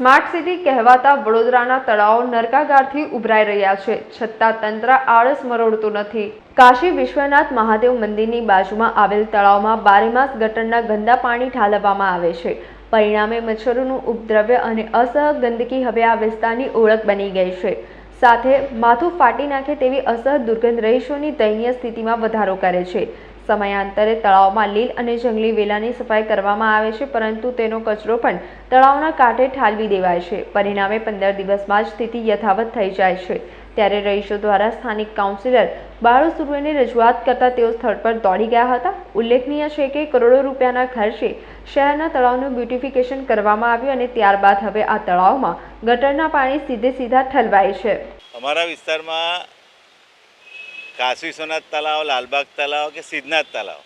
Smart city કહેવાતા વડોદરાના તળાવો નરકાગારથી ઉભરાઈ રહ્યા છે. છતાં તંત્ર આળસ મરોડતું નથી. કાશી વિશ્વનાથ મહાદેવ મંદિરની બાજુમાં આવેલ તળાવમાં બારેમાસ ગટરના ગંદા પાણી ઠાલવવામાં આવે છે. પરિણામે મચ્છરોનું ઉપદ્રવ્ય અને અસહ ગંદકી હવે આ વિસ્તારની ઓળખ બની ગઈ છે. સાથે માથું ફાટી નાખે તેવી અસહ દુર્ગંધ રહીશોની દયનીય સ્થિતિમાં વધારો કરે છે. સમયાંતરે તળાવમાં લીલ અને જંગલી વેલાની સફાઈ કરવામાં આવે છે, પરંતુ તેનો કચરો પણ તળાવના કાંઠે ઠાલવી દેવાય છે. પરિણામે પંદર દિવસમાં જ સ્થિતિ યથાવત થઈ જાય છે. ત્યારે રહીશો દ્વારા સ્થાનિક કાઉન્સિલર બાળુ સુર્વેને રજૂઆત કરતા તેઓ સ્થળ પર દોડી ગયા હતા. ઉલ્લેખનીય છે કે કરોડો રૂપિયાના ખર્ચે શહેરના તળાવનું બ્યુટિફિકેશન કરવામાં આવ્યું અને ત્યારબાદ હવે આ તળાવમાં ગટરના પાણી સીધે સીધા ઠલવાય છે. અમારા વિસ્તારમાં કાશી વિશ્વનાથ તલાવ લાલબાગ તલાવ કે સિદ્ધનાથ તલાવ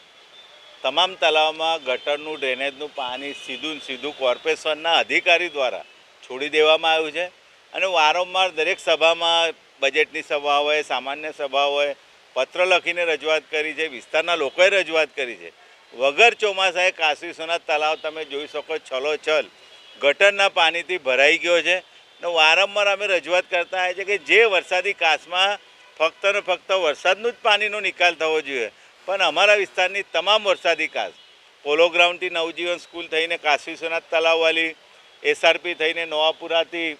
તમામ તલાવમાં ગટરનું, ડ્રેનેજનું પાણી સીધું સીધું કોર્પોરેશનના અધિકારી દ્વારા છોડી દેવામાં આવ્યું છે. અને વારંવાર દરેક સભામાં બજેટની સભા હોય, સામાન્ય સભા હોય, પત્ર લખીને રજૂઆત કરી છે, વિસ્તારના લોકોએ રજૂઆત કરી છે. વગર ચોમાસાએ કાશી વિશ્વનાથ તલાવ તમે જોઈ શકો છલો છલ ગટરના પાણીથી ભરાઈ ગયો છે. ને વારંવાર અમે રજૂઆત કરતા આવ્યા છે કે જે વરસાદી કાચમાં ફક્ત ને ફક્ત વરસાદનું જ પાણીનો નિકાલ થવો જોઈએ. પણ અમારા વિસ્તારની તમામ વરસાદી કાસ, પોલો ગ્રાઉન્ડથી નવજીવન સ્કૂલ થઈને કાશી સોનાથ તલાવવાલી એસઆરપી થઈને નવાપુરાથી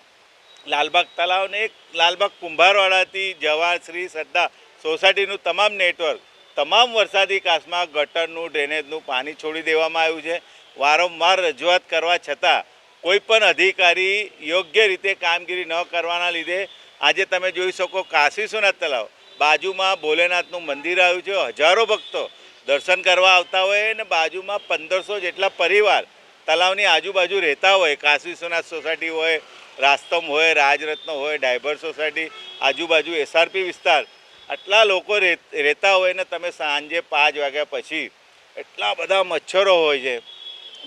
લાલબાગ તલાવ અને એક લાલબાગ કુંભારવાડાથી જવાહર શ્રી સરદાર સોસાયટીનું તમામ નેટવર્ક, તમામ વરસાદી કાસમાં ગટરનું, ડ્રેનેજનું પાણી છોડી દેવામાં આવ્યું છે. વારંવાર રજૂઆત કરવા છતાં કોઈપણ અધિકારી યોગ્ય રીતે કામગીરી ન કરવાના લીધે આજે તમે જોઈ શકો કાશી સોનાથ તલાવ બાજુમાં ભોલેનાથનું મંદિર આવ્યું છે. હજારો ભક્તો દર્શન કરવા આવતા હોય અને બાજુમાં પંદરસો જેટલા પરિવાર તલાવની આજુબાજુ રહેતા હોય. કાશી સોનાથ સોસાયટી હોય, રાસ્તમ હોય, રાજરત્ન હોય, ડાયબર સોસાયટી, આજુબાજુ એસઆરપી વિસ્તાર. આટલા લોકો રહેતા હોય ને તમે સાંજે પાંચ વાગ્યા પછી એટલા બધા મચ્છરો હોય છે.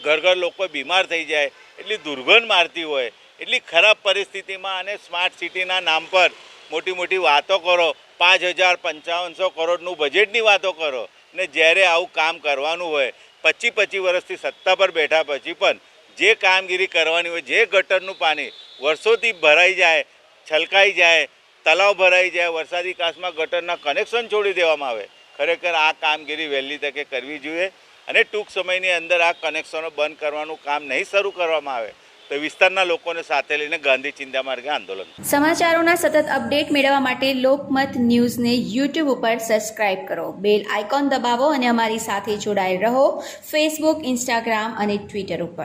ઘર ઘર લોકો બીમાર થઈ જાય. એટલી દુર્ગંધ મારતી હોય. એટલી ખરાબ પરિસ્થિતિમાં અને સ્માર્ટ સિટીના નામ પર મોટી મોટી વાતો કરો, પાંચ હજાર, પંચાવનસો કરોડનું બજેટની વાતો કરો ને જ્યારે આવું કામ કરવાનું હોય પચીસ પચીસ વર્ષથી સત્તા પર બેઠા પછી પણ જે કામગીરી કરવાની હોય, જે ગટરનું પાણી વર્ષોથી ભરાઈ જાય, છલકાઈ જાય, તલાવ ભરાઈ જાય, વરસાદી કાશમાં ગટરના કનેક્શન છોડી દેવામાં આવે, ખરેખર આ કામગીરી વહેલી તકે કરવી જોઈએ અને ટૂંક સમયની અંદર આ કનેક્શનો બંધ કરવાનું કામ નહીં શરૂ કરવામાં આવે. તો વિસ્તારના લોકોને સાથે લઈને ગાંધી ચિંતા માર્ગે આંદોલન. સમાચારોના સતત અપડેટ મેળવવા માટે લોકમત ન્યૂઝને યુટ્યુબ ઉપર સબસ્ક્રાઇબ કરો. બેલ આઇકોન દબાવો અને અમારી સાથે જોડાયેલ રહો. ફેસબુક ઇન્સ્ટાગ્રામ અને ટ્વિટર ઉપર.